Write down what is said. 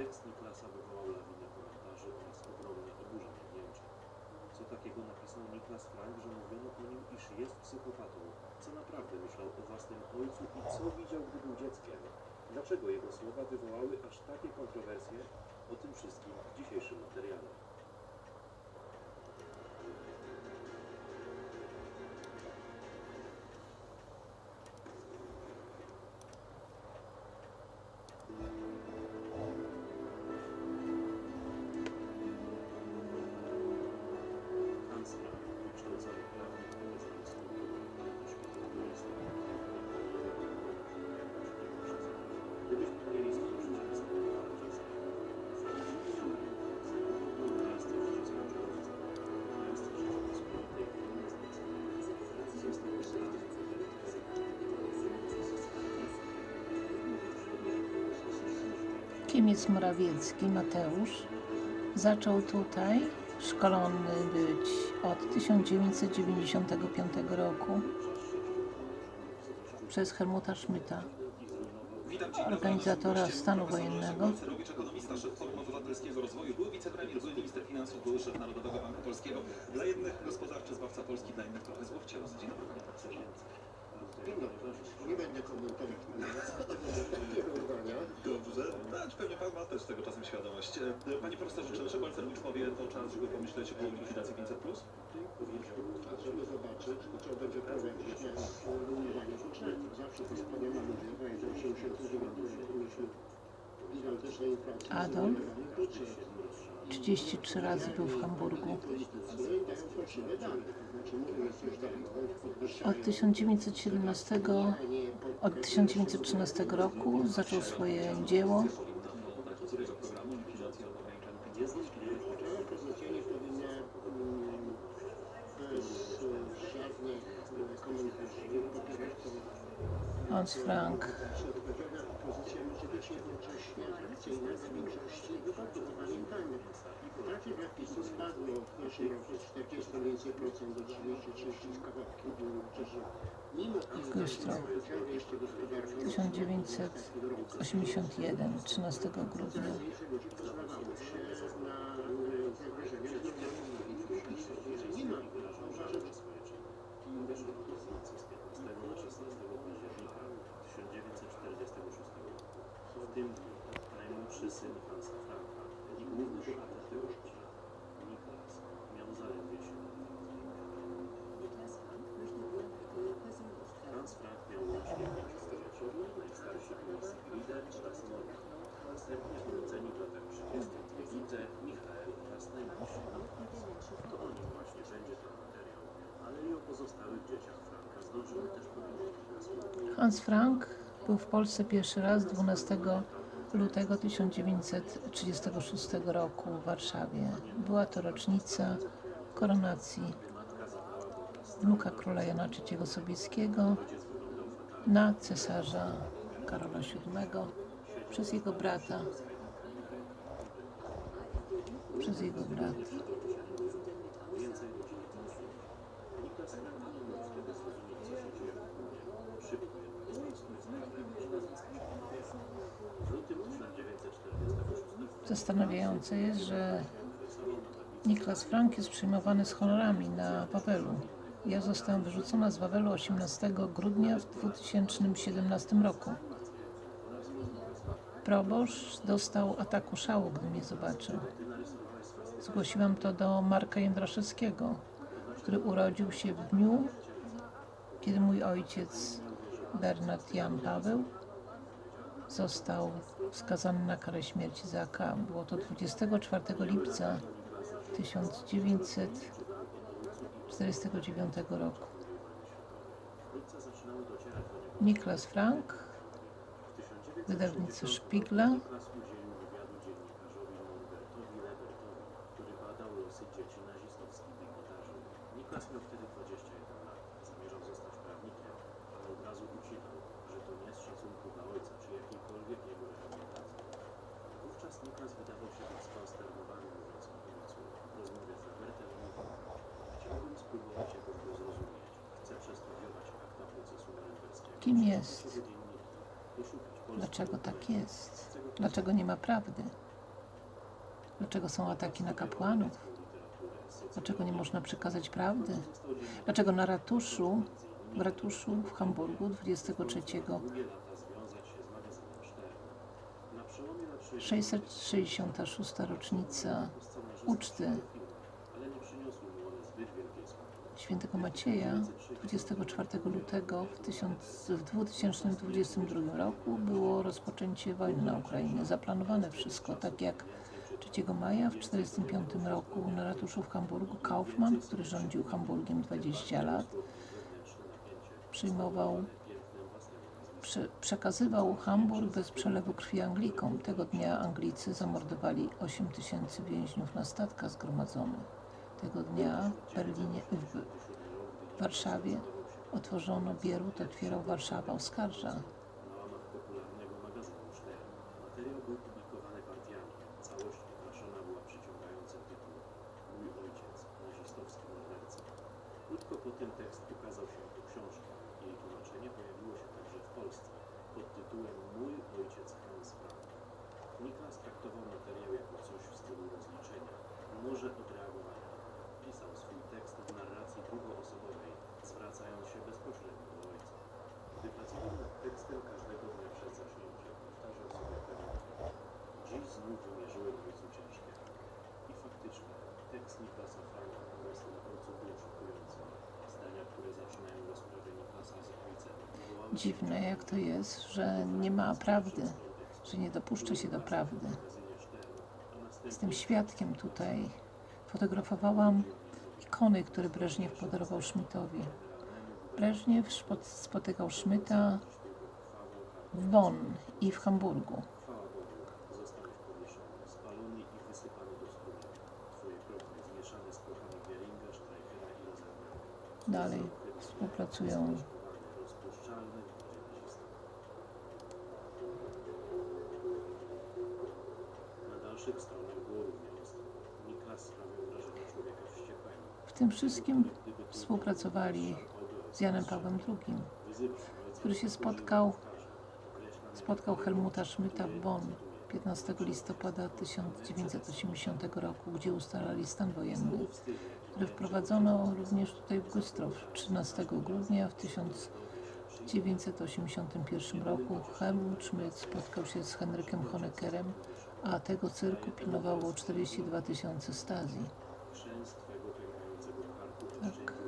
Tekst Niklasa wywołał lawinę komentarzy oraz ogromne oburzenie w Niemczech. Co takiego napisał Niklas Frank, że mówiono o nim, iż jest psychopatą? Co naprawdę myślał o własnym ojcu i co widział, gdy był dzieckiem? Dlaczego jego słowa wywołały aż takie kontrowersje? O tym wszystkim w dzisiejszym Jest Morawiecki Mateusz? Zaczął tutaj szkolony być od 1995 roku przez Helmuta Schmidta, organizatora stanu wojennego. Dla jednych gospodarczy zbawca Polski, dla innych trochę złowcielec. Dzień dobry, panie profesorze. Nie będę komentować. Dobrze, tak, pewnie pan ma też tego czasem świadomość. E, Panie profesorze, czy Leszek Balcerowicz powie to czas, żeby pomyśleć o likwidacji 500+. A żeby zobaczyć, co będzie prowadzić na równowanie budżetu. Zawsze to wspaniałe ludzie. Pamiętam, że w 1989 roku mieliśmy gigantyczną inflację. Adolf? zrównoważony budżet. 33 razy był w Hamburgu. Od 1917, od 1913 roku zaczął swoje dzieło. którego programu likwidacji albo ograniczenia 500+. Cała pozycja powinna bez żadnych komentarzy popierać tą Hans Frank. Pamiętajmy, poparcie dla PiSu spadło w pierwszym roku z 40 więcej procent do 33 z mimo iż Lustro. ciągle jeszcze gospodarka 1981, 13 grudnia. Więcej ludzi pozwalało się na e, zagrożenia że nie ma uważam, że Wyszedł opozycji z 15 na 16 października 1946 roku. W tym dniu najmłodszy syn Hansa Franka i główny bohater tego życia, Niklas, miał zaledwie 7 lat. Niklas Frank möchte Ihren aktuellen Persönlichkeit. Hans Frank miał łącznie pięć przyjaciół, najstarsi byli Sigridę oraz Norbert. Następnie urodzeni w latach 30. Brigitte, Michael oraz najmłodszy Niklas. To o nim właśnie będzie ten materiał, ale i o pozostałych dzieciach Franka zdążymy też powiedzieć kilka słów. Hans Frank był w Polsce pierwszy raz 12 lutego 1936 roku w Warszawie. Była to rocznica koronacji wnuka króla Jana III Sobieskiego na cesarza Karola VII przez jego brata. Przez jego brata. Więcej ludzi nie musi. Niklas Frank nie mógł wtedy zrozumieć, co się dzieje wokół niego. Szybko jednak zrozumiał sprawę i nazwisko się W lutym 1946 Zastanawiające jest, że Niklas Frank jest przyjmowany z honorami na Wawelu. Ja zostałam wyrzucona z Wawelu 18 grudnia w 2017 roku. Proboszcz dostał ataku szału, gdy mnie zobaczył. Zgłosiłam to do Marka Jędraszewskiego, który urodził się w dniu, kiedy mój ojciec Bernard Jan Paweł został skazany na karę śmierci za AK. Było to 24 lipca 1949 roku. Niklas Frank, wydawnictwo Szpigla, szacunku dla ojca czy jakiejkolwiek jego rehabilitacji. Wówczas wydawał się być skonsternowany mówiąc o ojcu. W rozmowie z Lebertem mówił, chciałbym spróbować jakoś go zrozumieć. Chcę przestudiować akta procesu norymberskiego. Kim jest? Dlaczego tak jest? Dlaczego nie ma prawdy? Dlaczego są ataki na kapłanów? Dlaczego nie można przekazać prawdy? Dlaczego na ratuszu, w ratuszu w Hamburgu 23 Na przełomie lat 60. 666 rocznica uczty świętego Macieja 24 lutego w, 1000, w 2022 roku było rozpoczęcie wojny na Ukrainie. Zaplanowane wszystko, tak jak 3 maja w 1945 roku na ratuszu w Hamburgu Kaufmann, który rządził Hamburgiem 20 lat, przyjmował, prze, przekazywał Hamburg bez przelewu krwi Anglikom. Tego dnia Anglicy zamordowali 8 tysięcy więźniów na statkach zgromadzonych. Tego dnia w Berlinie, w Warszawie otworzono Bierut, otwierał Warszawa, oskarża. Tekst ukazał się książka. Jej tłumaczenie pojawiło się także w Polsce pod tytułem Mój ojciec Hans Frank. Niklas traktował materiał jako coś w stylu rozliczenia, może odreagowania. Pisał swój tekst w narracji drugoosobowej, zwracając się bezpośrednio do ojca. Gdy pracował nad tekstem każdego dnia przez zaśnięcie, powtarzał sobie pewien Dziś znów wymierzyłem ojcu ciężkie. I faktycznie, tekst Niklasa Franka natomiast na ojcu był szokujący. Dziwne jak to jest, że nie ma prawdy, że nie dopuszcza się do prawdy. Jestem świadkiem tutaj. Fotografowałam ikony, które Breżniew podarował Schmidtowi. Breżniew spotykał Schmidta w Bonn i w Hamburgu. Człowieka wściekłego. W tym wszystkim współpracowali z Janem Pawłem II, który się spotkał, spotkał Helmuta Schmidta w Bonn 15 listopada 1980 roku, gdzie ustalali stan wojenny, który wprowadzono również tutaj w Güstrow 13 grudnia w 1981 roku. Helmut Schmidt spotkał się z Henrykiem Honeckerem, a tego cyrku pilnowało 42 tysiące stazji. Tak.